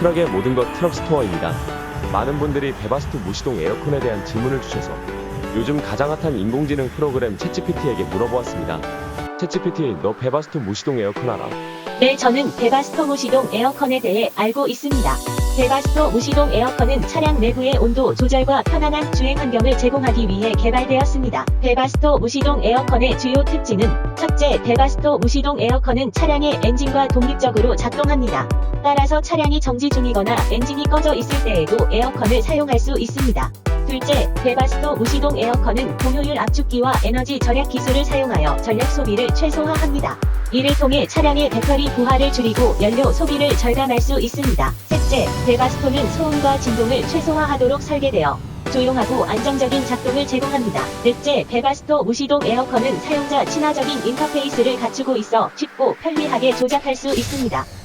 트럭의 모든 것 트럭 스토어입니다. 많은 분들이 베바스토 무시동 에어컨에 대한 질문을 주셔서 요즘 가장 핫한 인공지능 프로그램 챗GPT에게 물어보았습니다. 챗GPT, 너 베바스토 무시동 에어컨 알아? 네, 저는 베바스토 무시동 에어컨에 대해 알고 있습니다. 베바스토 무시동 에어컨은 차량 내부의 온도 조절과 편안한 주행 환경을 제공하기 위해 개발되었습니다. 베바스토 무시동 에어컨의 주요 특징은 첫째, 베바스토 무시동 에어컨은 차량의 엔진과 독립적으로 작동합니다. 따라서 차량이 정지 중이거나 엔진이 꺼져 있을 때에도 에어컨을 사용할 수 있습니다. 둘째, 베바스토 무시동 에어컨은 공효율 압축기와 에너지 절약 기술을 사용하여 전력 소비를 최소화합니다. 이를 통해 차량의 배터리 부하를 줄이고 연료 소비를 절감할 수 있습니다. 셋째, 베바스토는 소음과 진동을 최소화하도록 설계되어 조용하고 안정적인 작동을 제공합니다. 넷째, 베바스토 무시동 에어컨은 사용자 친화적인 인터페이스를 갖추고 있어 쉽고 편리하게 조작할 수 있습니다.